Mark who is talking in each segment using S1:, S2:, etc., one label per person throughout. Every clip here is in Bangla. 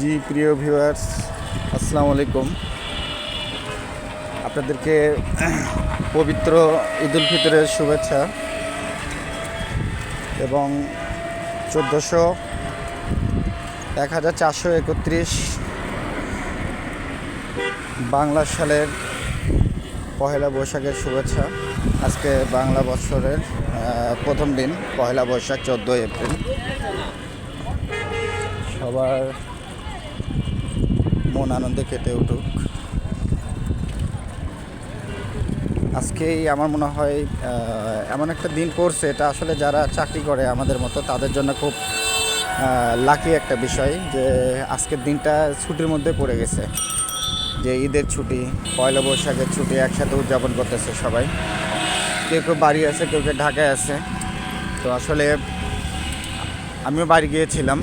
S1: জি, প্রিয় ভিউয়ার্স, আসসালামু আলাইকুম। আপনাদেরকে পবিত্র ঈদ উল ফিতরের শুভেচ্ছা এবং চোদ্দোশো এক হাজার চারশো একত্রিশ বাংলা সালের পহেলা বৈশাখের শুভেচ্ছা। আজকে বাংলা বছরের প্রথম দিন, পহেলা বৈশাখ, চোদ্দোই এপ্রিল। সবার মন আনন্দে কেটে উঠুক। আজকেই আমার মনে হয় এমন একটা দিন পড়ছে, এটা আসলে যারা চাকরি করে আমাদের মতো, তাদের জন্য খুব লাকি একটা বিষয় যে আজকের দিনটা ছুটির মধ্যে পড়ে গেছে। যে ঈদের ছুটি, পয়লা বৈশাখের ছুটি একসাথে উদযাপন করতেছে সবাই। কেউ কেউ বাড়ি আছে, কেউ কেউ ঢাকায় আছে। তো আসলে আমিও বাড়ি গিয়েছিলাম।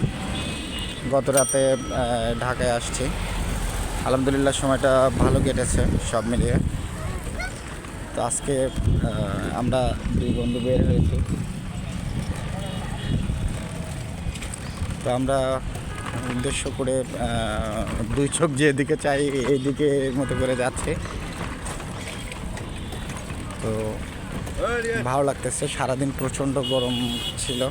S1: গত রাতে ঢাকায় আসছি। আলহামদুলিল্লাহ, সময়টা ভালো কেটেছে সব মিলিয়ে। তো আজকে আমরা দুই বন্ধু বের হয়েছি। তো আমরা উদ্দেশ্য করে দুই চোখ যেদিকে চাই, এইদিকে মতো করে যাচ্ছে। তো ভালো লাগতেছে, সারাদিন প্রচণ্ড গরম ছিল।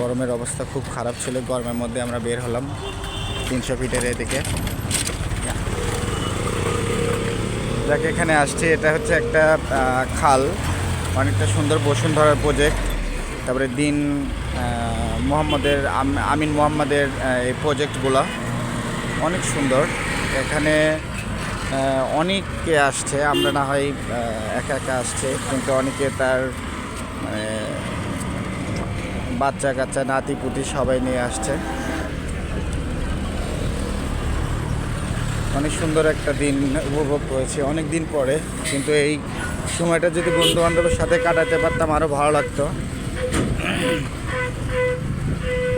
S1: গরমের অবস্থা খুব খারাপ ছিল, গরমের মধ্যে আমরা বের হলাম তিনশো ফিটের এদিকে। যাকে, এখানে আসছে, এটা হচ্ছে একটা খাল, অনেকটা সুন্দর বসুন্ধরার প্রজেক্ট তারপরে দিন মোহাম্মদের আমিন মোহাম্মদের এই প্রজেক্টগুলো অনেক সুন্দর। এখানে অনেকে আসছে, আমরা না হয় একা একা আসছে, কিন্তু অনেকে তার মানে বাচ্চা কাচ্চা, নাতি পুতি সবাই নিয়ে আসছে। অনেক সুন্দর একটা দিন উপভোগ করেছি, অনেক দিন পরে। কিন্তু এই সময়টা যদি বন্ধু বান্ধবের সাথে কাটাতে পারতাম আরও ভালো লাগতো।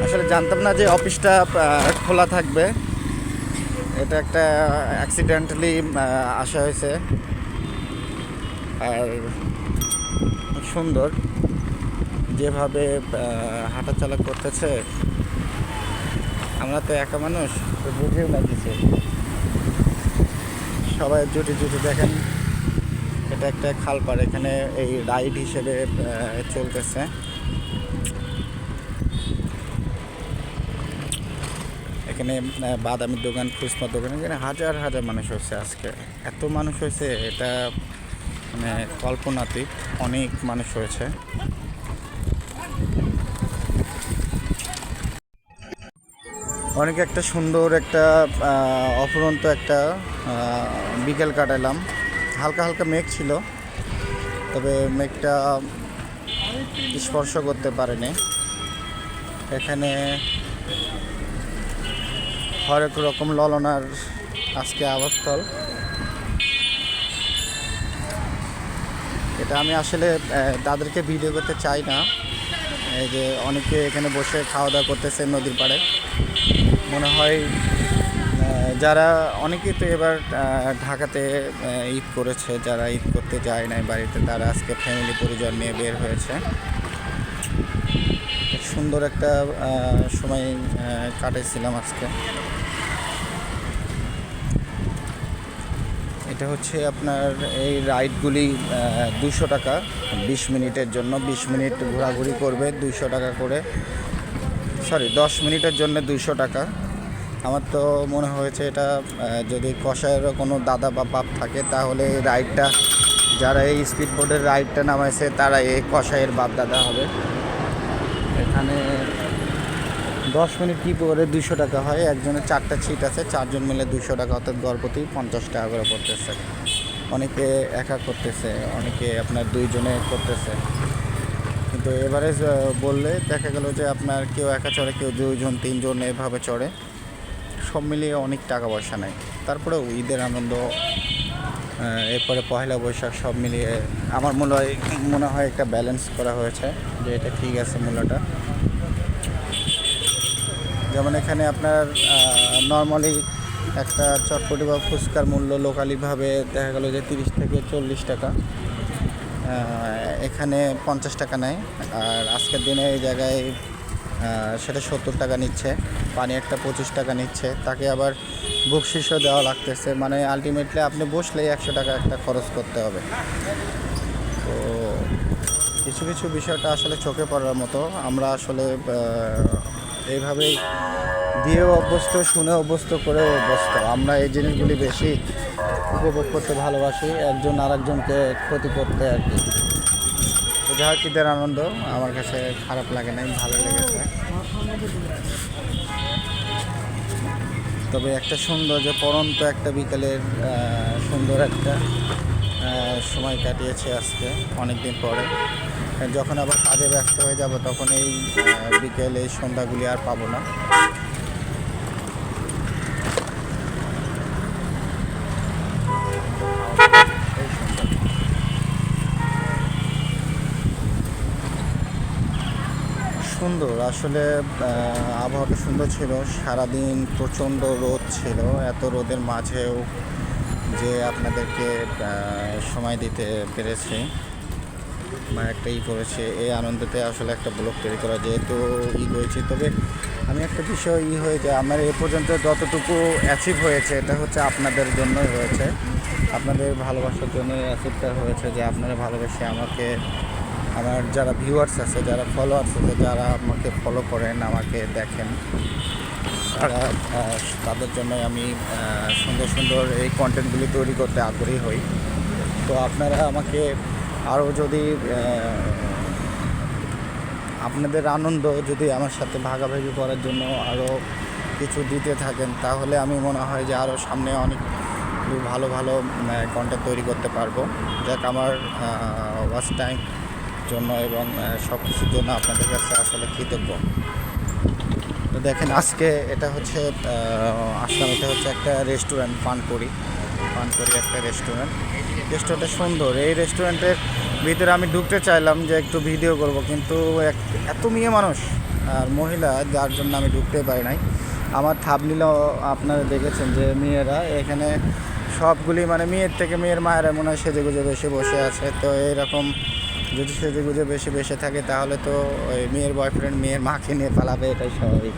S1: আসলে জানতাম না যে অফিসটা খোলা থাকবে। এটা একটা অ্যাক্সিডেন্টালি আসা হয়েছে। আর, সুন্দর। যেভাবে হাঁটাচলা করতেছে আমরা তো একা মানুষ তো বুঝেও না কিছু। সবাই জুটি জুটি দেখেন এটা একটা খালপার এখানে এই রাইড হিসেবে চলতেছে। এখানে আহ, বাদামের দোকান ফুচকার দোকান এখানে হাজার হাজার মানুষ হয়েছে আজকে। এত মানুষ হয়েছে এটা মানে কল্পনাতীত অনেক মানুষ হয়েছে। অনেক একটা সুন্দর একটা অফুরন্ত একটা বিকেল কাটালাম। হালকা হালকা মেঘ ছিল, তবে মেঘটা স্পর্শ করতে পারেনি। এখানে হরেক রকম ললনার আজকে আবাসস্থল। এটা আমি আসলে তাদেরকে ভিডিও করতে চাই না। এই যে অনেকে এখানে বসে খাওয়া দাওয়া করতেছে নদীর পাড়ে। মনে হয় যারা অনেকেই তো এবার ঢাকাতে ঈদ করেছে, যারা ঈদ করতে যায় নাই বাড়িতে, তারা আজকে ফ্যামিলি পরিজন নিয়ে বের হয়েছে। সুন্দর একটা সময় কাটাইছিলাম আজকে। এটা হচ্ছে আপনার এই রাইডগুলি দুশো টাকা, বিশ মিনিটের জন্য। বিশ মিনিট ঘোরাঘুরি করবে, দুশো টাকা করে। সরি দশ মিনিটের জন্য দুইশো টাকা। আমার তো মনে হয়েছে এটা যদি কষায়েরও কোনো দাদা বা বাপ থাকে, তাহলে এই রাইডটা যারা এই স্পিড বোর্ডের রাইডটা নামাইছে, তারা এই কষায়ের বাপ দাদা হবে। এখানে দশ মিনিট কী করে দুশো টাকা হয়? একজনের চারটা সিট আছে, চারজন মিলে দুশো টাকা, অর্থাৎ গড়পতি পঞ্চাশ টাকা করে পড়তেছে। অনেকে একা করতেছে, অনেকে আপনার দুইজনে করতেছে। কিন্তু এভারেজ বললে দেখা গেল যে আপনার কেউ একা চড়ে, কেউ দুইজন, তিনজন এভাবে চড়ে। সব মিলিয়ে অনেক টাকা পয়সা নেয়। তারপরে ঈদের আনন্দ এরপরে পয়লা বৈশাখ সব মিলিয়ে আমার মনে হয় মনে হয় একটা ব্যালেন্স করা হয়েছে যে এটা ঠিক আছে মূল্যটা। যেমন এখানে আপনার নর্মালি একটা চটপটি বা ফুচকার মূল্য লোকালিভাবে দেখা গেলো যে তিরিশ থেকে চল্লিশ টাকা। এখানে পঞ্চাশ টাকা নেয়। আর আজকের দিনে এই জায়গায় সেটা সত্তর টাকা নিচ্ছে পানি একটা পঁচিশ টাকা নিচ্ছে। তাকে আবার বকশিসও দেওয়া লাগতেছে। মানে আলটিমেটলি আপনি বসলেই একশো টাকা একটা খরচ করতে হবে। তো কিছু কিছু বিষয়টা আসলে চোখে পড়ার মতো। আমরা আসলে এইভাবেই দিয়েও অভ্যস্ত, শুনে অভ্যস্ত করেও অভ্যস্ত আমরা এই জিনিসগুলি বেশি উপভোগ করতে ভালোবাসি, একজন আরেকজনকে ক্ষতি করতে আর কি। তো যাই হোক, ঈদের আনন্দ, আমার কাছে খারাপ লাগে নাই, ভালো লেগেছে। তবে একটা সুন্দর যে পরন্ত একটা বিকেলের সুন্দর একটা সময় কাটিয়েছে আজকে অনেক দিন পরে। যখন আবার কাজে ব্যস্ত হয়ে যাব, তখন এই বিকেল, এই সন্ধ্যাগুলি আর পাবো না এই সন্ধ্যা। সুন্দর। আসলে আবহাওয়াটা সুন্দর ছিল। সারাদিন প্রচণ্ড রোদ ছিল। এত রোদের মাঝেও যে আপনাদেরকে সময় দিতে পেরেছি। বা একটা ই করেছে। এই আনন্দতে আসলে একটা ব্লগ তৈরি করা যেহেতু ই হয়েছে তবে আমি একটা বিষয় ই হয়ে যায় আমার এ পর্যন্ত যতটুকু অ্যাচিভ হয়েছে, এটা হচ্ছে আপনাদের জন্যই হয়েছে। আপনাদের ভালোবাসার জন্যই অ্যাচিভটা হয়েছে যে আপনারা ভালোবেসে আমাকে আমার যারা ভিউয়ার্স আছে, যারা ফলোয়ার্স আছে, যারা আমাকে ফলো করেন, আমাকে দেখেন, তারা তাদের জন্য আমি সুন্দর সুন্দর এই কন্টেন্টগুলি তৈরি করতে আগ্রহী হই। তো আপনারা আমাকে আরও যদি আপনাদের আনন্দ যদি আমার সাথে ভাগাভাগি করার জন্য আরও কিছু দিতে থাকেন, তাহলে আমি মনে হয় যে আরও সামনে অনেক ভালো ভালো কন্টেন্ট তৈরি করতে পারব। যাক, আমার ওয়াচ টাইম জন্য এবং সব কিছুর জন্য আপনাদের কাছে আসলে কৃতজ্ঞ। তো দেখেন, আজকে এটা হচ্ছে আসলাম, এটা হচ্ছে একটা রেস্টুরেন্ট পানপুরি। পানপুরি একটা রেস্টুরেন্ট রেস্টুরেন্টটা সুন্দর। এই রেস্টুরেন্টের ভিতরে আমি ঢুকতে চাইলাম যে একটু ভিডিও করব, কিন্তু এত মেয়ে মানুষ আর মহিলা, যার জন্য আমি ঢুকতে পারি নাই। আমার থাবলিলেও আপনারা দেখেছেন যে মেয়েরা এখানে সবগুলি মানে মেয়ের থেকে মেয়ের মায়েরা মনে হয় সেজে গুজে বেশি বসে আছে। তো এইরকম যদি সেজে গুজে বেশি বেশি থাকে, তাহলে তো ওই মেয়ের বয়ফ্রেন্ড মেয়ের মাকে নিয়ে পালাবে, এটাই স্বাভাবিক।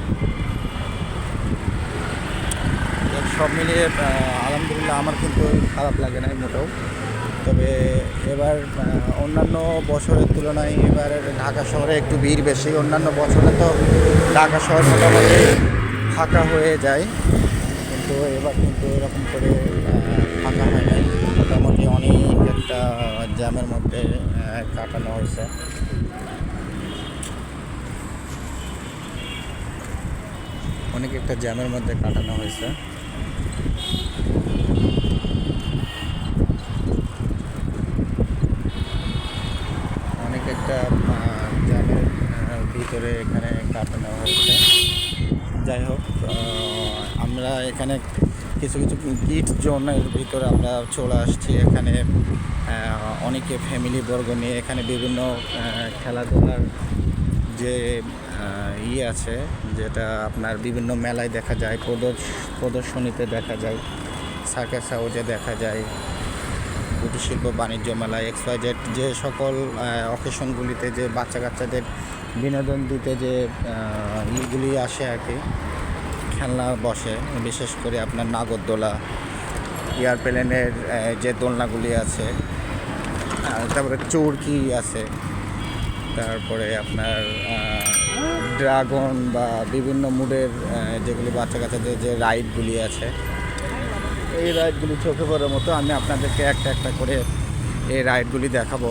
S1: সব মিলিয়ে আলহামদুলিল্লাহ আমার কিন্তু খারাপ লাগে না মোটেও। তবে এবার অন্যান্য বছরের তুলনায় এবার ঢাকা শহরে একটু ভিড় বেশি। অন্যান্য বছরে তো ঢাকা শহর মোটামুটি ফাঁকা হয়ে যায়। কিন্তু এবার কিন্তু এরকম করে ফাঁকা হয় নাই। মোটামুটি অনেক একটা জ্যামের মধ্যে কাটানো হয়েছে। অনেক একটা জ্যামের মধ্যে কাটানো হয়েছে। অনেক একটা জ্যামের ভিতরে এখানে কাটানো হয়েছে। যাই হোক আমরা এখানে কিছু কিছু কিট জোনের ভিতরে আমরা চলে আসছি। এখানে অনেকে ফ্যামিলি বর্গ নিয়ে, এখানে বিভিন্ন খেলাধুলার যে ইয়ে আছে, যেটা আপনার বিভিন্ন মেলায় দেখা যায়, প্রদর্শ, প্রদর্শনীতে দেখা যায় সার্কাস হাউজে দেখা যায়, কুটির শিল্প বাণিজ্য মেলা এক্স ওয়াই যে সকল অকেশনগুলিতে যে বাচ্চা কাচ্চাদের বিনোদন দিতে যে ইগুলি আসে আর কি। খেলনা বসে, বিশেষ করে আপনার নাগরদোলা এয়ারপ্লেনের যে দোলনাগুলি আছে তারপরে চৌরকি আছে, তারপরে আপনার ড্রাগন বা বিভিন্ন মুডের যেগুলি বাচ্চা কাচ্চাদের যে রাইডগুলি আছে, এই রাইডগুলি চোখে পড়ার মতো আমি আপনাদেরকে একটা একটা করে এই রাইডগুলি দেখাবো,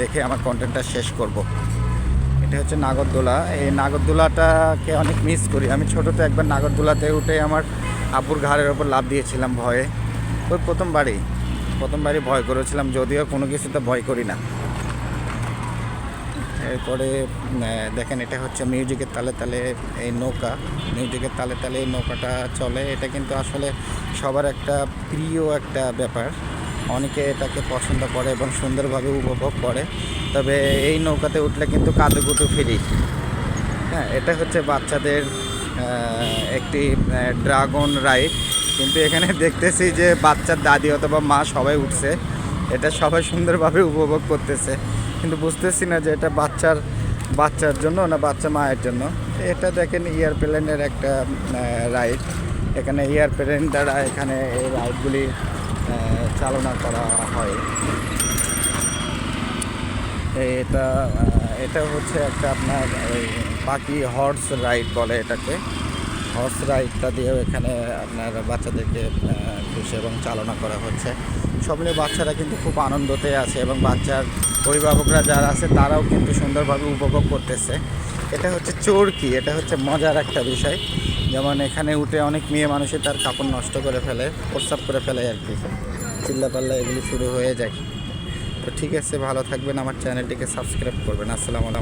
S1: দেখে আমার কন্টেন্টটা শেষ করব। এটা হচ্ছে নাগরদোলা। এই নাগরদোলাটাকে অনেক মিস করি। আমি ছোটোতে একবার নাগরদোলাতে উঠে আমার আব্বুর ঘাড়ের ওপর লাভ দিয়েছিলাম ভয়ে। ওই প্রথমবারই প্রথমবারই ভয় করেছিলাম, যদিও কোনো কিছুতে ভয় করি না। এরপরে দেখেন, এটা হচ্ছে মিউজিকের তালে তালে এই নৌকা। মিউজিকের তালে তালে এই নৌকাটা চলে। এটা কিন্তু আসলে সবার একটা প্রিয় একটা ব্যাপার। অনেকে এটাকে পছন্দ করে এবং সুন্দরভাবে উপভোগ করে। তবে এই নৌকাতে উঠলে কিন্তু কাদুকুটু ফিরি। হ্যাঁ এটা হচ্ছে বাচ্চাদের একটি ড্রাগন রাইড। কিন্তু এখানে দেখতেছি যে বাচ্চার দাদি অথবা মা সবাই উঠছে। এটা সবাই সুন্দরভাবে উপভোগ করতেছে। কিন্তু বুঝতেছি না যে এটা বাচ্চার বাচ্চার জন্য না বাচ্চা মায়ের জন্য। এটা দেখেন এয়ারপ্লেনের একটা রাইড। এখানে এয়ারপ্লেন দ্বারা এখানে এই রাইডগুলি চালনা করা হয়। এটা এটা হচ্ছে একটা আপনার পাখি হর্স রাইড বলে এটাকে। হর্স রাইডটা দিয়েও এখানে আপনার বাচ্চাদেরকে খুশি এবং চালনা করা হচ্ছে। সব মিলিয়ে বাচ্চারা কিন্তু খুব আনন্দতে আছে এবং বাচ্চার অভিভাবকরা যারা আছে, তারাও কিন্তু সুন্দরভাবে উপভোগ করতেছে। এটা হচ্ছে চোরকি, এটা হচ্ছে মজার একটা বিষয়। যেমন এখানে উঠে অনেক মেয়ে মানুষে তার কাপড় নষ্ট করে ফেলে, প্রস্রাব করে ফেলে আর কি। চিল্লাপাল্লা এগুলি শুরু হয়ে যায়। তো ঠিক আছে, ভালো থাকবেন, আমার চ্যানেলটিকে সাবস্ক্রাইব করবেন। আসসালামু আলাইকুম।